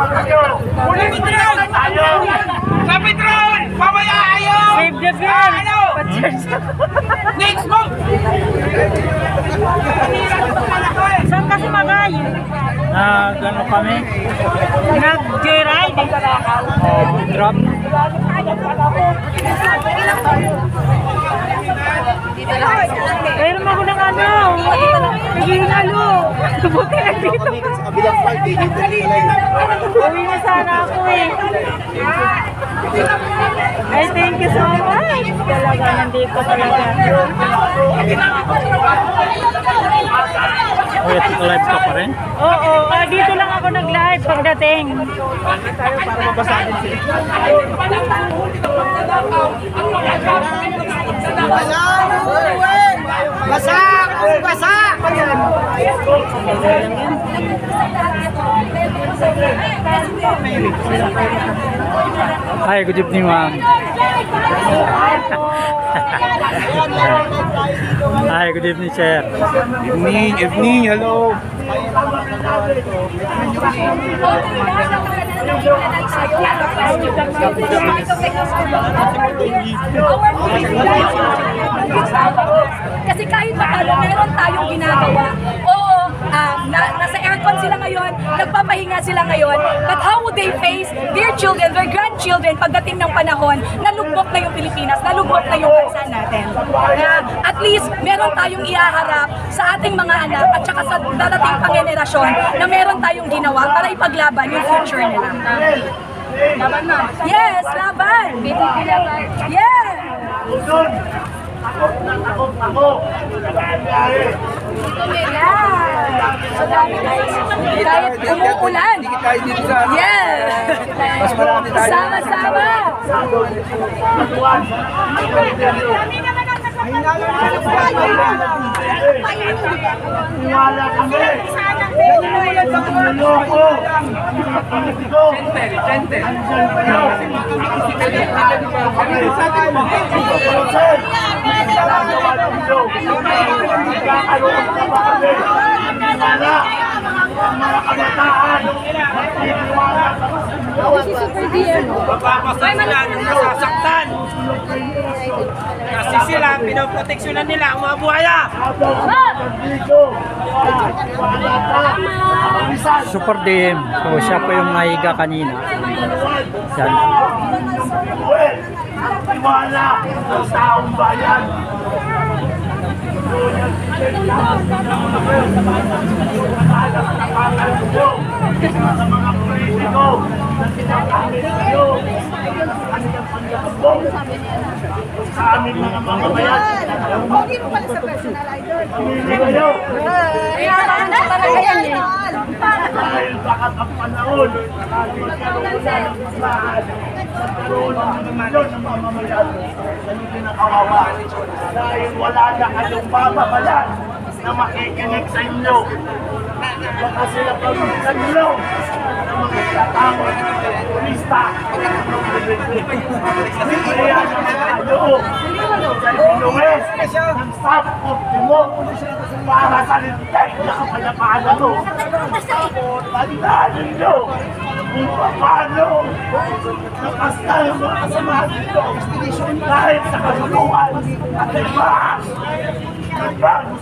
Kapitron! Kapitron! Kapitron! Mamaya ayaw! Save the girl! Ano? Next move! Saan kasi magay? Na gano'n kami? Nag-joyride. Oh, drop. Pero mo ng ano. Nagihingalo. Buti na dito. Sa kabilang party, dito nila Uwi na sana ako eh. Ay, thank you so much. Talaga, nandito talaga. Oh, ito live ka pa rin? Oo, ah, dito lang ako nag-live pagdating. Basa! Kung basa! Hi, good evening, ma'am. Hi, good evening, sir. Evening, evening, hello! Kasi kahit paano meron tayong ginagawa. Oo, um, na, nasa aircon sila ngayon, nagpapahinga sila ngayon, but how would they face their children, their grandchildren pagdating ng panahon na lugmok na yung Pilipinas, na lugmok na yung bansa natin. Kaya at least meron tayong ihaharap sa ating mga anak at saka sa darating pang generasyon na meron tayong ginawa para ipaglaban yung future nila. Laban na. Yes, laban. Yes. Takot na takot ako! Kahit umuulan. Yeah. Mas marami tayo. Sama-sama. Wala kami! Niloko! Politiko! Andyan kayo! Ginagawa ng ito! Nagkakaroon ka ba kami? Wala! Ang mga kabataan! Nagtitiwala sa Mapapasal sila ng nasasaktan! Kasi sila, pinoproteksyonan nila ang mga buhaya! Super DM. So, siya po yung nahiga kanina. Yan. Well, tiwala ng taong bayan. Sa mga politiko na sinagamit ang panlabog sa aming mga mamamayan. Pogi mo pala sa personal idol. Pamili kayo Ayan eh. dahil bakat ang panahon magkaroon na ng basahan magkaroon ng milyon ng mamamayan na hindi kinakawawa dahil wala na kayong bababayan na makikinig sa inyo baka sila pagkanlo ng tayo sa Inuwes ng staff of Timo para sa lintek na kapayapaan ano tandaan ninyo kung paano nakasta ng mga kasamahan nito kahit sa kasulungan at iba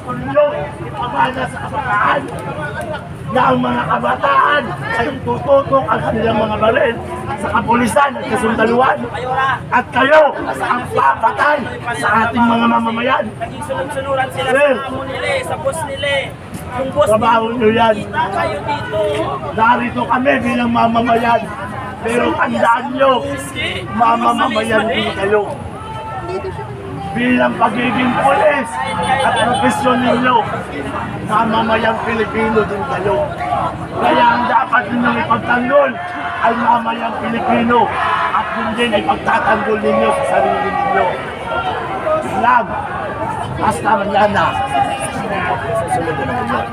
ninyo ipamana sa kabataan na ang mga kabataan ay tututok ang kanilang mga baril sa kapulisan at kasundaluan at kayo ang papatay sa ating mga mamamayan. Naging sunod-sunuran sila sa amo nila, sa boss nila. Yung boss Trabaho nyo yan. kita kayo dito. Narito kami bilang mamamayan. Pero tandaan nyo, mamamayan din kayo. Bilang pagiging pulis at profesyon ninyo, mamamayang Pilipino din kayo. Kaya ang dapat ninyong ipagtanggol ay mamayang Pilipino at yun din ay pagtatanggol ninyo sa sarili ninyo. Lang, Hasta mañana. Susunod na naman yun.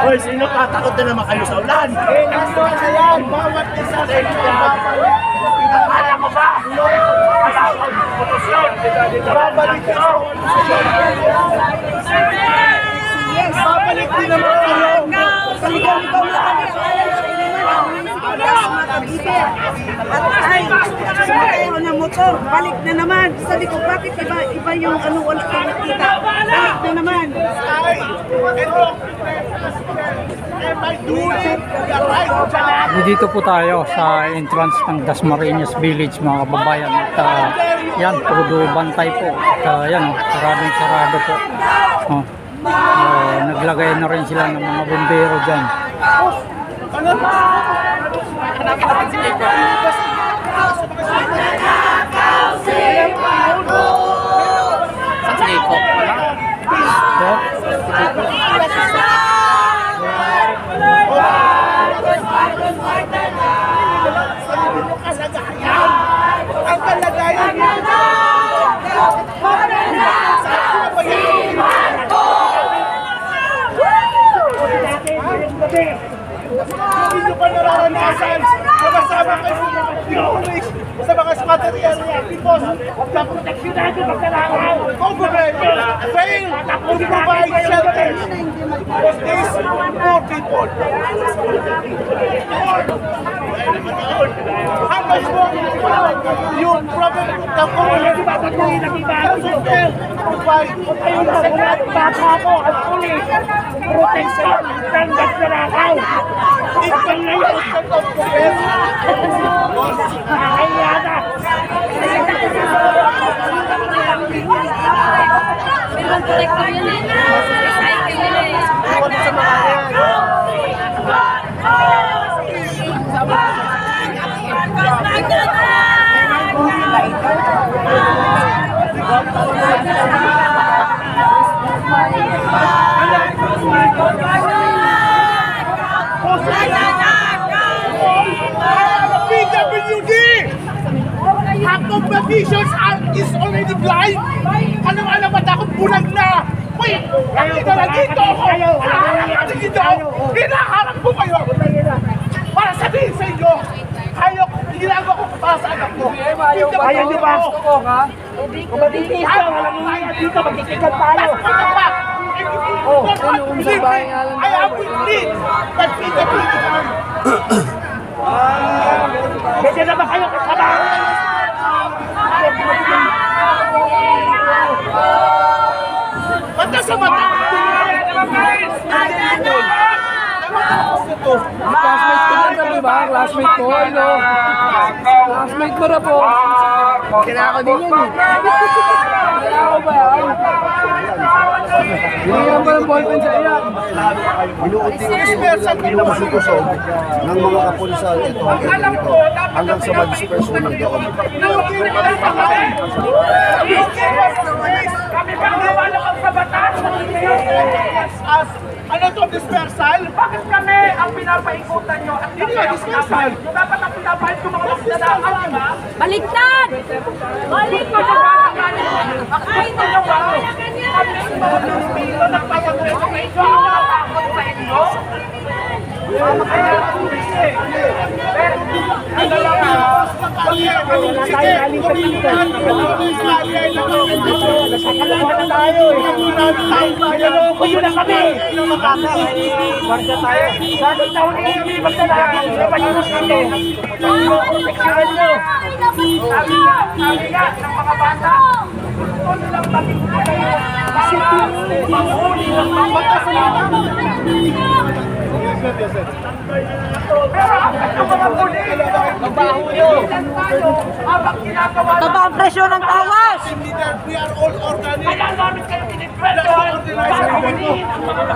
Hoy, sino ka? Takot na naman kayo sa ulan. Eh, nandun na yan. Bawat isa sa inyo. Akala mo ba? Wala Babalik ka. Babalik din naman kayo. At ay, sumakay ako ng motor, balik na naman. Sabi ko, bakit iba, iba yung ano, wala kang nakita. Balik na naman. Dito po tayo sa entrance ng Dasmariñas Village mga kababayan. At ah, yan, puro bantay po. At ah, yan, oh, saradong sarado po. Oh. Ah, naglagay na rin sila ng mga bombero dyan. So, Ang kalagayan Hindi nyo pa nararanasan na kasama kayo mga terrorist, sa mga squatter area because the protection natin magkalakaw. Government fail. To provide shelter. For these poor people. How much more you probably the community. Doesn't fail to provide baka mo at pulis protection ng nagkalakaw. Ikaw na yung state of defense. Nakakaya na. Meron protector yun eh. Recycle yun eh. PWD! Half of the visions are, is already blind! Ano nga naman ako bulag na! Wait! Nakita na dito ako! Nakakita dito! Hinaharap ko kayo! Para sabihin sa inyo, kayo, ginagawa ko para sa anak ko. Ayaw niyo ba? Gusto ka? Kung matitis ka, walang mga dito, magkitigan tayo. Oh, ano sa bahay nga lang I have with me, but PWD are Pwede na ba kayo kasama? Mata sa mata! Classmate ko na di ba? Classmate ko, ano? Classmate ko na po. Kailangan ko din yan eh. Kailangan ko ba yan? Binigyan pa ng ballpen sa iyan. Inuunti-unti mo lang pinamasutusog ng mga kapulisan ito hanggang dito, hanggang sa mag-disperso ng doon. Kami ba nawala sa batas? As, ano to, dispersal? Bakit kami ang pinapaikutan nyo at hindi nga dispersal? Dapat ang pinapahit ko mga magdadaan, di ba? Baliktad! Baliktad! Ay, ba? Kami ang mga Pilipino nagpapagreto kayo. Hindi nakatakot sa inyo. Pero, ano lang ng na na na nga, sabi nga ng mga bata. Taba ang presyo ng tawas! We are all organic. Kaya namin kayo pinipwesto. Para huliin ang mga